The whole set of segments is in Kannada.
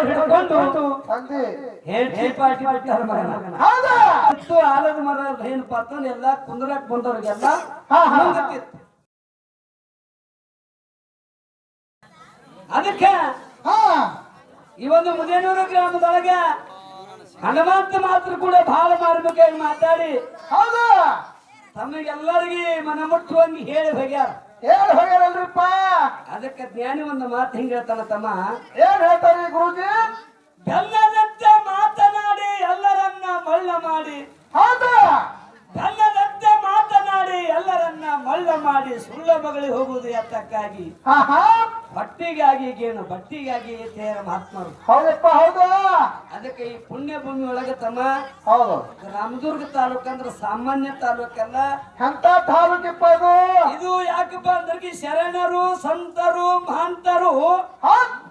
ಹಿಡ್ಕೊಂಡು ಹೇಳ್ತಿ ಬಿಟ್ಟಾರ ಮಗನ ಹೌದಾ? ಆಲದ ಮರ ಏನಪ್ಪಾ ಅಂತಂದ್ರೆ ಎಲ್ಲಾ ಕುಂದ್ರಕ್ ಬಂದವ್ರಿಗೆಲ್ಲ. ಅದಕ್ಕೆ ಹಾ. ಈ ಒಂದು ಮುದೇನೂರು ಗ್ರಾಮದೊಳಗ ಹನುಮಂತ ಮಾತ್ರ ಕೂಡ ಬಹಳ ಮಾರ್ಮಿಕಾಗಿ ಮಾತಾಡಿ ಹೌದು? ತಮಗೆಲ್ಲರಿಗೆ ಮನ ಮುಟ್ಟುವಂಗೆ ಹೇಳಿ ಹೋಗ್ಯಾರ. ಏನ್ ಹೋಗ್ಯಾರಲ್ರಿಪ್ಪ? ಅದಕ್ಕೆ ಜ್ಞಾನಿ ಒಂದು ಮಾತು ಹಿಂಗ ಹೇಳ್ತಾನ ತಮ್ಮ. ಏನ್ ಹೇಳ್ತಾರೆ ಗುರುಜಿ? ಬೆಲ್ಲದಂತೆ ಮಾತನಾಡಿ ಎಲ್ಲರನ್ನ ಮಳ್ಳ ಮಾಡಿ. ಹೌದು? ಬೆಲ್ಲದಂತೆ ಮಾತನಾಡಿ ಎಲ್ಲರನ್ನ ಮಳ್ಳ ಮಾಡಿ ಸುಳ್ಳ ಮಗಳಿಗೆ ಹೋಗುವುದು ಎತ್ತಕ್ಕಾಗಿ. ಬಟ್ಟಿಗಾಗಿ ಏನು ಬಟ್ಟಿಗಾಗಿ ತೇರ ಮಹಾತ್ಮರು. ಹೌದಪ್ಪ ಹೌದು? ಅದಕ್ಕೆ ಈ ಪುಣ್ಯ ಭೂಮಿ ಒಳಗೆ ತಮ್ಮ ಹೌದು. ರಾಮದುರ್ಗ ತಾಲೂಕಂದ್ರೆ ಸಾಮಾನ್ಯ ತಾಲೂಕಲ್ಲ. ಎಂತ ತಾಲೂಕಿಪ್ಪ ಇದು? ಅಂದ್ರೆ ಶರಣರು ಸಂತರು ಮಹಂತರು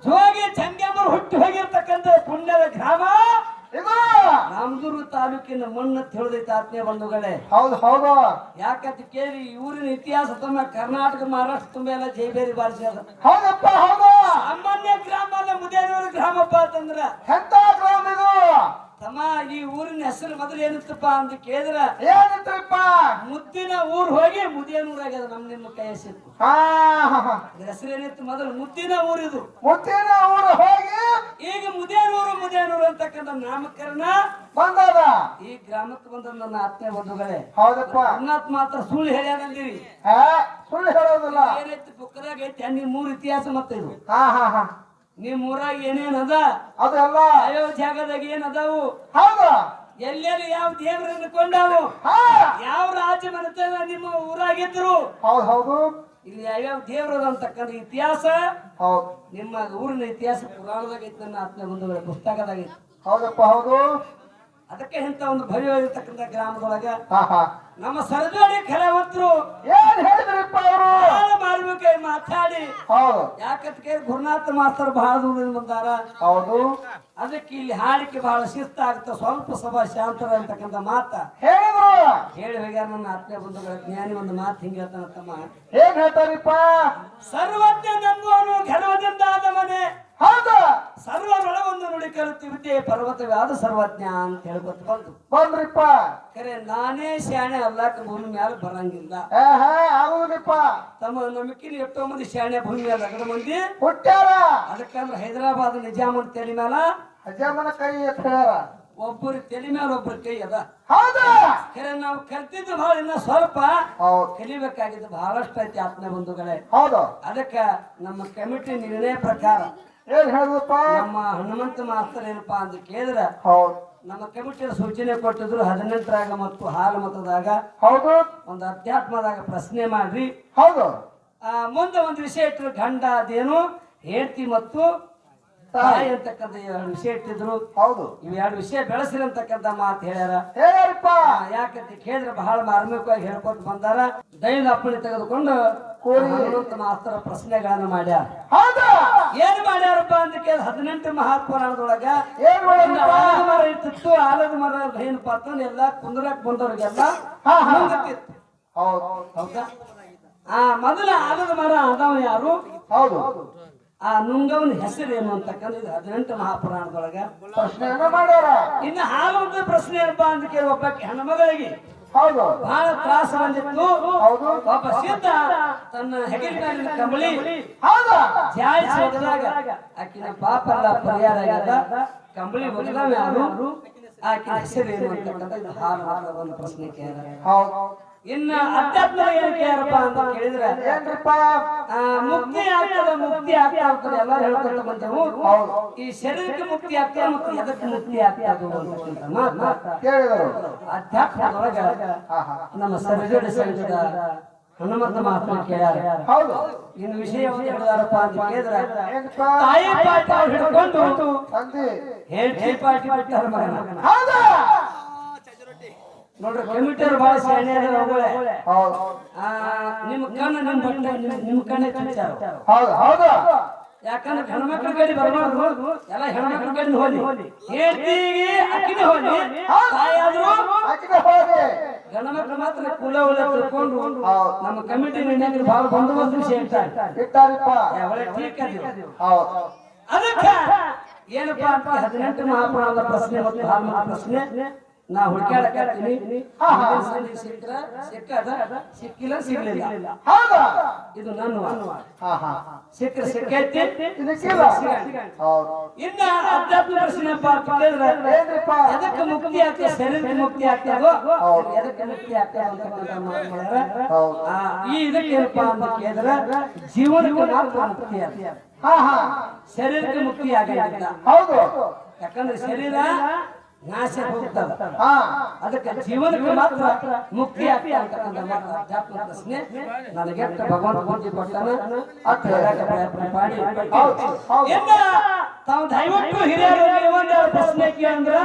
ಜೋಗಿ ಚಂಗಮ್ಮರು ಹುಟ್ಟಿ ಹೋಗಿರ್ತಕ್ಕಂಥ ಪುಣ್ಯದ ಗ್ರಾಮ ರಾಮದುರ್ಗ ತಾಲೂಕಿನ ಮಣ್ಣು ತಿಳಿದೈತೆ ಆತ್ಮೀಯ ಬಂಧುಗಳೇ. ಹೌದು ಹೌದು. ಯಾಕಂತ ಕೇಳಿ ಇವರಿನ ಊರಿನ ಇತಿಹಾಸ ತಮ್ಮ ಕರ್ನಾಟಕ ಮಹಾರಾಷ್ಟ್ರ ತುಂಬ ಎಲ್ಲ ಜೈಬೇರಿ ಬಾರಿಸ್ಯಾರ ಹೌದಪ್ಪ ಹೌದು. ಸಾಮಾನ್ಯ ಗ್ರಾಮ ಅಲ್ಲ ಮುದೇನೂರು ಗ್ರಾಮಪ್ಪ ಅಂತಂದ್ರ ಎಂತ ಗ್ರಾಮ ಇದು? ತಮ್ಮ ಈ ಊರಿನ ಹೆಸರು ಮೊದಲು ಏನಿತ್ತಪ್ಪ ಅಂತ ಕೇಳಿದ್ರ? ಏನಂತಪ್ಪ ಮುದ್ದಿನ ಊರ್ ಹೋಗಿ ಮುದೇನೂರಾಗ್ಯದ ನಮ್ ನಿಮ್ಮ ಕೈ ಸಿಕ್ಕು ಹಾ ಹಾ, ಹಾ. ಇದ್ರ ಹೆಸರು ಏನಿತ್ತು ಮೊದಲು? ಮುದ್ದಿನ ಊರಿದು ಮುದ್ದಿನ ಊರು ಹೋಗಿ ಈಗ ಮುದೇನೂರು ಮುದಿಯನೂರು ಅಂತಕ್ಕಂಥ ನಾಮಕರಣ ಬಂದದ. ಈ ಗ್ರಾಮಕ್ಕೆ ಬಂದ ನನ್ನ ಆತ್ಮೀಯ ಬಂಧುಗಳೇ. ಹೌದಪ್ಪ. ಅನ್ನತ್ ಮಾತ್ರ ಸುಳ್ಳು ಹೇಳ್ಯಾನಂದಿರಿ. ಹಾ ಸುಳ್ಳು ಹೇಳೋದಲ್ಲ. ಏನೈತಿ ಬುಕ್ಕದಾಗ ಐತಿ ಮೂರ್ ಇತಿಹಾಸ ಮತ್ತೆ ಇದು ಹಾ ಹಾ ಹಾ. ನಿಮ್ ಊರಾಗ ಏನೇನ್ ಅದ? ಅದಲ್ಲ. ಅಯ್ಯೋ ಜಾಗದಾಗ ಏನ್ ಅದಾವು? ಹೌದು. ಎಲ್ಲೆಲ್ಲಿ ಯಾವ ದೇವ್ರ ಕೊಂಡಾವು ಹಾ. ಯಾವ ರಾಜ್ಯ ಮನೆತನ ನಿಮ್ಮ ಊರಾಗಿದ್ರು? ಹೌದು ಹೌದು. ಇಲ್ಲಿ ಯಾವ್ಯಾವ ದೇವ್ರದಂತಕ್ಕಂತ ಅಂತಕ್ಕಂಥ ಇತಿಹಾಸ? ಹೌದು. ನಿಮ್ಮ ಊರಿನ ಇತಿಹಾಸ ಪುರಾಣದಾಗ ಐತಿ ನನ್ನ ಆತ್ಮ ಬಂಧುಗಳ ಪುಸ್ತಕದಾಗ ಐತಿ. ಹೌದಪ್ಪ ಹೌದು. ಅದಕ್ಕೆ ಇಂಥ ಒಂದು ಭವ್ಯವಾಗಿರ್ತಕ್ಕಂಥ ಗ್ರಾಮದೊಳಗ ನಮ್ಮ ಸರಜೋಡಿ ಕಲಾವಂತರು ಏನ್ ಹೇಳಿದ್ರಪ್ಪ ಅವರು? ಬಹಳ ಮಾರ್ಮಿಕಾಗಿ ಮಾತಾಡಿ. ಹೌದು. ಯಾಕಂತ ಕೇಳಿ ಗುರುನಾಥ ಮಾಸ್ತರ್ ಬಹಳ ದೂರದಿಂದ ಬಂದಾರ. ಹೌದು. ಅದಕ್ಕೆ ಇಲ್ಲಿ ಹಾಡಿಕೆ ಬಹಳ ಶಿಸ್ತ ಆಗುತ್ತೆ. ಸ್ವಲ್ಪ ಸಭಾ ಶಾಂತರ ಅಂತಕ್ಕಂಥ ಮಾತ. ಹೇಳಿದ್ರು. ಹೇಳಿ ಹೋಗ್ಯಾರ ನನ್ನ ಆತ್ಮೀಯ ಬಂಧುಗಳ ಜ್ಞಾನಿ ಒಂದು ಮಾತು ಹಿಂಗೆ ಹೇಳ್ತಾನ ತಮ್ಮ. ಏನ್ ಹೇಳ್ತಾರಿಪ್ಪ? ಸರ್ವಜ್ಞ ನಂಬುವನು ಗರ್ವದಿಂದ ಆದ ಮನೆ. ಹೌದು. ಸರ್ವರೊಳಗೊಂದು ನುಡಿ ಕಲಿತು ವಿದ್ಯೆ ಪರ್ವತವಾದ ಸರ್ವಜ್ಞ ಅಂತ ಹೇಳ್ಕೊತ ಬಂದು ಬಂದ್ರಿಪ್ಪ. ಕರೆ ನಾನೇ ಶಾಣೆ ಅಲ್ಲಾಕ ಭೂಮಿ ಮ್ಯಾಲ ಬರಂಗಿಲ್ಲ. ಆಗುದಿಲ್ಲಪ್ಪ ತಮ್ಮ ನಂಬಿಕೆನ ಎಷ್ಟೋ ಮಂದಿ ಶಾಣೆ ಭೂಮಿ ಮ್ಯಾಲ ಅಗಡ ಮಂದಿ. ಹುಟ್ಟ್ಯಾರ? ಅದಕ್ಕಂದ್ರೆ ಹೈದರಾಬಾದ್ ನಿಜಾಮನ್ ತಲೆ ಮ್ಯಾಲ. ನಿಜಾಮನ ಕೈ ಎತ್ತಾರ ಒಬ್ಬರು ತಲೆ ಮ್ಯಾಲ ಒಬ್ಬರು ಕೈ ಅದ. ಹೌದು? ಕರೆ ನಾವು ಕಲ್ತಿದ್ದು ಬಹಳ ಇನ್ನ ಸ್ವಲ್ಪ. ಕಲಿಬೇಕಾಗಿದ್ದು ಬಹಳಷ್ಟು ಐತಿ ಆತ್ಮ ಬಂಧುಗಳೇ ಹೌದು. ಅದಕ್ಕೆ ನಮ್ಮ ಕಮಿಟಿ ನಿರ್ಣಯ ಪ್ರಕಾರ ಏನ್ ಹೇಳಿದಪ್ಪ? ನಮ್ಮ ಹನುಮಂತ ಮಾಸ್ತರ್ ಏನಪ್ಪ ಅಂತ ಕೇಳಿದ್ರೆ ಹೌದು. ನಮ್ಮ ಕಮಿಟಿಯ ಸೂಚನೆ ಕೊಟ್ಟಿದ್ರು ಹದಿನೆಂಟರಾಗ ಮತ್ತು ಹಾಲು ಮತದಾಗ. ಹೌದು. ಒಂದು ಅಧ್ಯಾತ್ಮದಾಗ ಪ್ರಶ್ನೆ ಮಾಡ್ರಿ. ಹೌದು. ಮುಂದೆ ಒಂದು ವಿಷಯ ಇಟ್ಟರು ಗಂಡ ಅದೇನು ಹೇಳ್ತಿ ಮತ್ತು ತಾಯಿ. ಅಂತಕ್ಕಂಥ ಎರಡು ವಿಷಯ ಇಟ್ಟಿದ್ರು. ಹೌದು. ಇವ್ ಎರಡು ವಿಷಯ ಬೆಳೆಸಿರಿ ಅಂತಕ್ಕಂಥ ಮಾತು ಹೇಳ್ಯಾರ. ಹೇಳ್ಯಾರಿಪ್ಪ. ಯಾಕಂತ ಕೇಳಿದ್ರೆ ಬಹಳ ಮಾರ್ಮಿಕವಾಗಿ ಹೇಳ್ಕೊತ ಬಂದಾರ. ದೈನ ಅಪ್ಪಣೆ ತೆಗೆದುಕೊಂಡು ಹನುಮಂತ ಮಾಸ್ತರ ಪ್ರಶ್ನೆಗಳನ್ನ ಮಾಡ್ಯಾರ. ಹೌದು. ಏನ್ ಮಾಡ್ಯಾರಪ್ಪ ಅಂತ ಕೇಳಿ ಹದಿನೆಂಟು ಮಹಾಪುರಾಣದೊಳಗ ಏನ್ ಆಲದ ಮರ ಇರ್ತಿತ್ತು. ಆಲದ ಮರ ಏನಪ್ಪ ಅಂತಂದ್ರೆ ಎಲ್ಲ ಕುಂದ್ರಕ್ ಬಂದವ್ರಿಗೆಲ್ಲ ಹೌದಾ. ಆ ಮೊದಲ ಆಲದ ಮರ ಅದಾವ ಯಾರು? ಹೌದು. ಆ ನುಂಗವನ ಹೆಸರೇನು ಅಂತಕ್ಕಂಥದ್ದು ಹದಿನೆಂಟು ಮಹಾಪುರಾಣದೊಳಗ? ಪ್ರಶ್ನೆಯನ್ನ ಮಾಡ್ಯಾರ? ಇನ್ನು ಹಾಲೊಂದು ಪ್ರಶ್ನೆ ಏನಪ್ಪಾ ಅಂತ ಕೇಳುವ ಹೆಣ್ಮಗಳಿಗೆ. ಹೌದು. ಬಹಳ ತ್ರಾಸ ಬಂದಿತ್ತು. ಹೌದು. ಒಬ್ಬ ಸಿದ್ಧ ತನ್ನ ಹೆಗಲ ಮೇಲಿನ ಕಂಬಳಿ ಹೌದು. ಜಾಯಿಸಿ ಆಕಿನ ಪಾಪ ಎಲ್ಲ ಪರಿಹಾರ ಆಗ್ಯದ. ಕಂಬಳಿ ಒಗದವ ಯಾರು ಆಕಿನ ಹೆಸರೇನು ಅಂತಕ್ಕಂಥ ಹಾಲು ಹಾಲು ಒಂದು ಪ್ರಶ್ನೆ ಕೇಳಿದಾರೆ ಹೌದು. ಇನ್ನ ಅಧ್ಯಾತ್ಮ ಏನಕ್ಕೆ ಯಾರಪ್ಪ ಅಂತ ಕೇಳಿದ್ರೆ ಏನ್ರಪ್ಪ ಮುಕ್ತಿ ಆಗ್ತದೆ ಮುಕ್ತಿ ಆಗ್ತಾ ಆಗ್ತದೆ ಎಲ್ಲ ಹೇಳ್ಕೊಂತ ಬಂದೆವು. ಈ ಶರೀರಕ್ಕೆ ಮುಕ್ತಿ ಆಗ್ತದೆ ಮತ್ತು ಎದಕ್ಕೆ ಮುಕ್ತಿ ಆಗ್ತದೆ ಮಾತು. ಕೇಳಿದರು. ಅಧ್ಯಾತ್ಮದೊಳಗ ನಮ್ಮ ಸರ್ಜೋಡಿ ಸಂಘದ ಹನುಮಂತ ಮಹಾತ್ಮ ಕೇಳ್ಯಾರ. ಹೌದು. ಇನ್ನು ವಿಷಯ ಹೇಳಿದಾರಪ್ಪ ಅಂತ ಕೇಳಿದ್ರೆ ತಾಯಿ ಪಾಠ ಹಿಡ್ಕೊಂಡು ಹೇಳ್ತಿ ಪಾಟಿ ಬಿಟ್ಟಾರ ಮಗನ. ಹೌದು. ನೋಡ್ರಿ ಬಹಳ ಹೌದು. ನಿಮ್ಮ ಕಣ್ಣ ನಿಮ್ಮ ಬಟ್ಟೆ ನಿಮ್ಮ ಕಣ್ಣೆ ಹೌದು ಹೌದು. ಯಾಕಂದ್ರೆ ಹೆಣ್ಮಕ್ಳ ಕಡೆ ಬರಬಾರ್ದು. ಎಲ್ಲ ಹೆಣ್ಮಕ್ಳ ಕಡೆ ಹೋಗಿ ಹೇಳ್ತೀವಿ ಅಕ್ಕಿನೇ ಹೋಲಿ. ತಾಯಾದ್ರು ಆಕಿನ ಹೋಗಿ ಮಾತ್ರ ಕುಲ ಉಲ ತಿಳ್ಕೊಂಡು ನಮ್ಮ ಕಮಿಟಿ ಬಹಳ ಬಂದೋಬಸ್ತ್ ವಿಷಯ ಇರ್ತಾರೆ ಇಟ್ಟಾರಿಪ್ಪ. ಒಳ್ಳೆ ಟೀಕ್ ಹೌದು. ಅದಕ್ಕೆ ಏನಪ್ಪಾ ಅಂತ ಹದಿನೆಂಟು ಮಹಾಪುರಾಣದ ಪ್ರಶ್ನೆ ಮತ್ತು ಪ್ರಶ್ನೆ. ನಾ ಹುಡುಕಾಡಕತ್ತೀನಿ ಸಿಕ್ಕ್ರ ಸಿಕ್ಕದ ಸಿಕ್ಕಿಲ್ಲ ಸಿಗ್ಲಿಲ್ಲ. ಇದು ನನ್ನ ಸಿಕ್ಕ್ರ ಸಿಕ್ಕೈತಿ. ಇನ್ನ ಅಧ್ಯಾತ್ಮ ಪ್ರಶ್ನೆಪ್ಪ ಅಂತ ಕೇಳಿದ್ರೆ ಏನ್ರಿಪ್ಪ? ಎದಕ್ಕೆ ಮುಕ್ತಿ ಆಗ್ತದೆ? ಶರೀರಕ್ಕೆ ಮುಕ್ತಿ ಆಗ್ತದೋ ಎದಕ್ಕೆ ಮುಕ್ತಿ ಆಗ್ತದೆ ಅಂತಕ್ಕಂಥ ಮಾತು ಹೌದು. ಆ, ಈ ಇದಕ್ಕೆ ಏನಪ್ಪಾ ಅಂತ ಕೇಳಿದ್ರೆ ಜೀವನಕ್ಕೆ ಮಾತ್ರ ಮುಕ್ತಿ ಆಗ್ತದೆ. ಶರೀರಕ್ಕೆ ಮುಕ್ತಿ ಆಗಿಲ್ಲ ಹೌದು. ಯಾಕಂದ್ರೆ ಶರೀರ ನಾಶ ಹೋಗ್ತಾವ. ಹಾ ಅದಕ್ಕೆ ಜೀವನಕ್ಕೆ ಮಾತ್ರ ಮುಕ್ತಿ ಆಗ್ತದೆ ಅಂತಕ್ಕಂಥ ಮಾತು ಅಧ್ಯಾತ್ಮ ಪ್ರಶ್ನೆ. ನನಗೆ ಭಗವಂತ ಬುದ್ಧಿ ಕೊಟ್ಟಾನ ಹೇಳಕ್ಕೆ ಪ್ರಯತ್ನ ಮಾಡಿ. ಇನ್ನ ತಾವು ದಯವಿಟ್ಟು ಹಿರಿಯರು ಪ್ರಶ್ನೆ ಕೇಳಂದ್ರ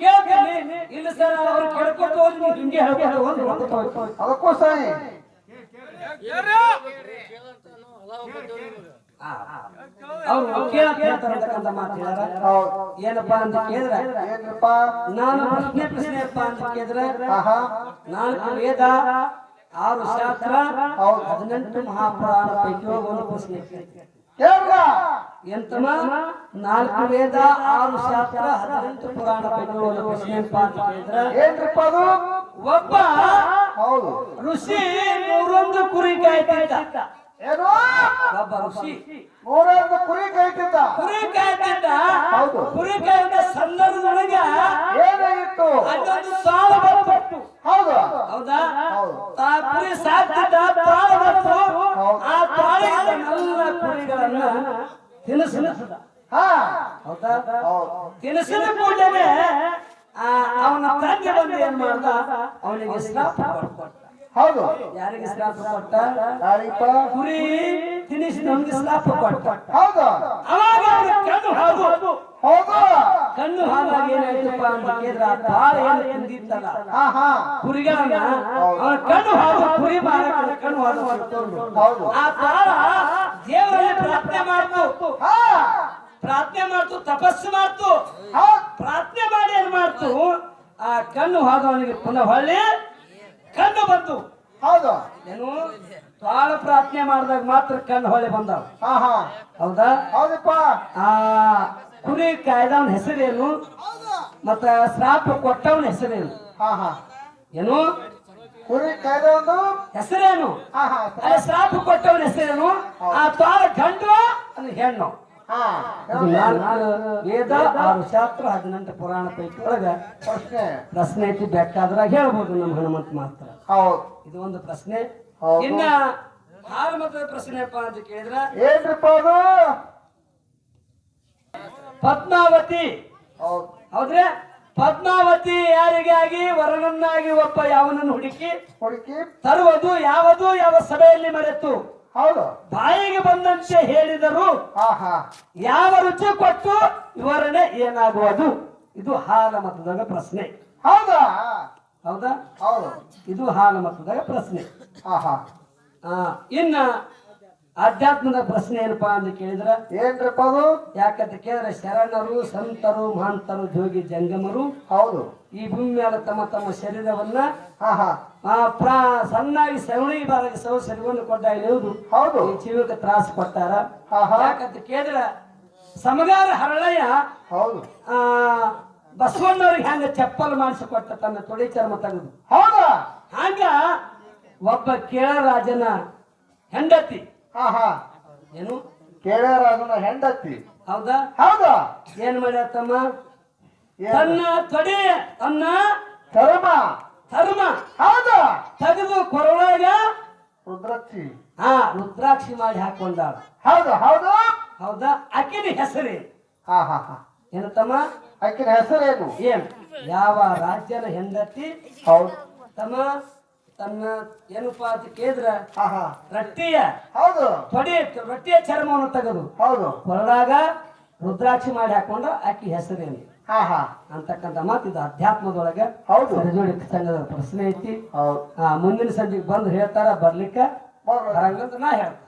ಕೇಳ್ತೀನಿ. ಇಲ್ಲ ಸರ್ ಅವ್ರು ಕೇಳ್ಕೊತ ಹಿಂಗೆ ಹೇಳ್ಕೊಂಡು ಹೋಗ್ತಾ ಅದಕ್ಕೂ ಸರಿ ಅವ್ರು ಕೇಳಕ್ ಹೇಳ್ತಾರಂತಕ್ಕಂಥ ಮಾತು ಹೇಳ್ಯಾರ. ಏನಪ್ಪಾ ಅಂತ ಕೇಳಿದ್ರೆ ಏನಪ್ಪ? ನಾನು ಪ್ರಶ್ನೆ ಪ್ರಶ್ನೆಯಪ್ಪ ಅಂತ ಕೇಳಿದ್ರೆ ನಾಲ್ಕು ವೇದ ಆರು ಶಾಸ್ತ್ರ ಹದಿನೆಂಟು ಮಹಾಪುರಾಣ ಪೈಕಿ ಒಂದು ಪ್ರಶ್ನೆ ಕೇಳ್ರ ಎಂತಮ ನಾಲ್ಕು ವೇದ ಆರು ಶಾಸ್ತ್ರ ಹದಿನೆಂಟು ಪುರಾಣ ಪೈಕಿ ಒಂದು ಪ್ರಶ್ನೆ ಅಂತ ಕೇಳಿದ್ರೆ ಏನ್ರಿಪ್ಪ ಅದು? ಒಬ್ಬ ಋಷಿ ನೂರೊಂದು ಕುರಿ ಕಾಯ್ತಿದ್ದ. ಏನು? ಒಬ್ಬ ಋಷಿ. ನೂರೊಂದು ಕುರಿ ಕೈತಿದ್ದ. ಕುರಿ ಕಾಯ್ತಿದ್ದ. ಹೌದು. ಕುರಿ ಕಾಯ್ದ ಸಂದರ್ಭದೊಳಗ ಏನಾಗಿತ್ತು ಬಂತು ಹೌದು. ಹೌದಾ? ಆ ಕುರಿ ಸಾಕ್ತಿದ್ದ ತಾಳ ಬಂತು. ಆ ತಾಳಿಗೆ ಎಲ್ಲ ಕುರಿಗಳನ್ನ ತಿನ್ನಿಸಿದ ಹಾ. ಹೌದಾ? ಕೂಡಲೇ ಅವನ ತಂದೆ ಬಂದು ಏನ್ ಮಾಡ್ದ? ಅವನಿಗೆ ಸ್ನಾಪ ಹೌದು. ಯಾರಿಗೆ ಶ್ರಾಪ ಕೊಟ್ಟ ಯಾರಿಪ್ಪ ಕುರಿ ನಮ್ಗೆ ಶ್ರಾಪ ಕೊಟ್ಟ ಹೌದು ಅವಾಗ ಕಣ್ಣು ಹಾದು ಹೌದು? ಕಣ್ಣು ಹಾದಾಗ ಏನಾಯ್ತಪ್ಪ ಅಂತ ಕೇಳಿದ್ರೆ ಬಾಳ ಏನು ತಿಂದಿತ್ತಲ್ಲ? ಕುರಿಗಳನ್ನ ಕಣ್ಣು ಹಾದು ಕುರಿ ಮಾರಕ್ಕೆ ಕಣ್ಣು ಹೊರಟೋದು. ಹೌದು. ಆ ತಾಳ ದೇವರಲ್ಲಿ ಪ್ರಾರ್ಥನೆ ಮಾಡ್ತು. ಪ್ರಾರ್ಥನೆ ಮಾಡ್ತು ತಪಸ್ಸು ಮಾಡ್ತು. ಪ್ರಾರ್ಥನೆ ಮಾಡಿ ಏನ್ ಮಾಡ್ತು? ಆ ಕಣ್ಣು ಹಾದವನಿಗೆ ಪುನಃ ಹೊಳ್ಳಿ ಕಣ್ಣು ಬಂತು. ಹೌದು. ಏನು ತಾಳ ಪ್ರಾರ್ಥನೆ ಮಾಡಿದಾಗ ಮಾತ್ರ ಕಣ್ಣು ಹೊಳೆ ಬಂದವ. ಹಾ ಹಾ ಹೌದಾ? ಹೌದಪ್ಪ. ಆ ಕುರಿ ಕಾಯ್ದವನ ಹೆಸರೇನು? ಮತ್ತ ಶ್ರಾಪ ಕೊಟ್ಟವನ ಹೆಸರೇನು? ಹಾ ಹಾ ಏನು? ಕುರಿ ಕಾಯ್ದ ಒಂದು ಹೆಸರೇನು? ಅಲ್ಲ ಶ್ರಾಪ. ಕೊಟ್ಟವನ ಹೆಸರೇನು? ಆ ತಾಳ ಗಂಡು ಅದು ಹೆಣ್ಣು. ವೇದ ಆರು ಶಾಸ್ತ್ರ ಹದಿನೆಂಟು ಪುರಾಣ ಪೈಕಿ ಒಳಗ ಪ್ರಶ್ನೆ ಐತಿ ಬೇಕಾದ್ರಾಗ ಹೇಳ್ಬೋದು ನಮ್ಮ ಹನುಮಂತ ಮಾತ್ರ. ಹೌದು. ಇದು ಒಂದು ಪ್ರಶ್ನೆ. ಇನ್ನ ಹಾಲು ಮತದ ಪ್ರಶ್ನೆಪ್ಪ ಅಂತ ಕೇಳಿದ್ರ? ಏನ್ರಿಪ್ಪ ಅದು? ಪದ್ಮಾವತಿ. ಹೌದು. ಹೌದ್ರೆ? ಪದ್ಮಾವತಿ ಯಾರಿಗಾಗಿ ವರನನ್ನಾಗಿ ಒಬ್ಬ ಯಾವನನ್ನು ಹುಡುಕಿ? ಹುಡುಕಿ? ತರುವುದು ಯಾವುದು ಯಾವ ಸಭೆಯಲ್ಲಿ ಮರೆತು? ಹೌದು. ಬಾಯಿಗೆ ಬಂದಂತೆ ಹೇಳಿದರು. ಯಾವ ರುಚಿ ಕೊಟ್ಟು ವಿವರಣೆ ಏನಾಗುವುದು? ಇದು ಹಾಲ ಮತದಾಗ ಪ್ರಶ್ನೆ. ಹೌದಾ? ಹೌದಾ? ಹೌದು. ಇದು ಹಾಲ ಮತದಾಗ ಪ್ರಶ್ನೆ. ಇನ್ನ ಆಧ್ಯಾತ್ಮದ ಪ್ರಶ್ನೆ ಏನಪ್ಪಾ ಅಂತ ಕೇಳಿದ್ರ? ಏನ್ರಪ್ಪ ಅದು? ಯಾಕಂತ ಕೇಳಿದ್ರೆ ಶರಣರು ಸಂತರು ಮಹಂತರು ಜೋಗಿ ಜಂಗಮರು ಹೌದು. ಈ ಭೂಮಿ ಮೇಲೆ ತಮ್ಮ ತಮ್ಮ ಶರೀರವನ್ನ ಆ ಪ್ರಾ ಸಣ್ಣಾಗಿ ಸಗಣಿ ಬಾರಾಗಿ ಸೌ ಸರಿವನ್ನು ಕೊಟ್ಟ ಇಳಿಯುವುದು ಹೌದು. ಈ ಜೀವಕ್ಕೆ ತ್ರಾಸ ಕೊಡ್ತಾರ. ಯಾಕಂತ ಕೇಳಿದ್ರ ಸಮಗಾರ ಹರಳಯ್ಯ ಹೌದು. ಆ ಬಸವಣ್ಣವ್ರಿಗೆ ಹೆಂಗ ಚಪ್ಪಲ್ ಮಾಡಿಸಿಕೊಟ್ಟ ತನ್ನ ತೊಳಿ ಚರ್ಮ ತೆಗೆದು. ಹೌದ? ಹಂಗ ಒಬ್ಬ ಕೇಳರಾಜನ ಹೆಂಡತಿ. ಏನು ಏನು? ರಾಜನ ಹೆಂಡತಿ. ಹೌದಾ? ಹೌದ? ಏನ್ ಮಾಡ್ಯಾತಮ್ಮ? ತನ್ನ ತೊಡೆ ತನ್ನ ಧರ್ಮ ಧರ್ಮ ರುದ್ರಕ್ಷಿ. ಹಾ ರುದ್ರಾಕ್ಷಿ ಮಾಡಿ ಹಾಕೊಂಡಾಳ. ಹೌದು ಹೌದು. ಹೌದಾ? ಅಕ್ಕಿನ ಹೆಸರೇ ಹಾ ಹಾ ಹಾ. ಏನು ತಮ್ಮ ಆಕಿನ ಹೆಸರೇನು? ಏನು? ಯಾವ ರಾಜ್ಯನ ಹೆಂಡತಿ? ಹೌದು. ತಮ್ಮ ತನ್ನ ಏನಪ್ಪಾ ಅಂತ ಕೇಳಿದ್ರ? ರಟ್ಟಿಯ ಹೌದು. ತೊಡೆ ರೊಟ್ಟಿಯ ಚರ್ಮವನ್ನು ತೆಗೆದು ಹೌದು. ಹೊರಡಾಗ ರುದ್ರಾಕ್ಷಿ ಮಾಡಿ ಹಾಕೊಂಡು ಆಕಿ ಹೆಸರೇನು? ಹಾ ಹಾ. ಅಂತಕ್ಕಂಥ ಮಾತು ಇದು ಅಧ್ಯಾತ್ಮದೊಳಗೆ ಹೌದು. ಸರಿಜೋಡಿ ಸಂಘದ ಪ್ರಶ್ನೆ ಐತಿ. ಹೌದು. ಮುಂದಿನ ಸಂಜೆಗೆ ಬಂದು ಹೇಳ್ತಾರ ಬರ್ಲಿಕ್ಕೆ. ಬರಂಗಂತ ನಾ ಹೇಳ್ತೀನಿ.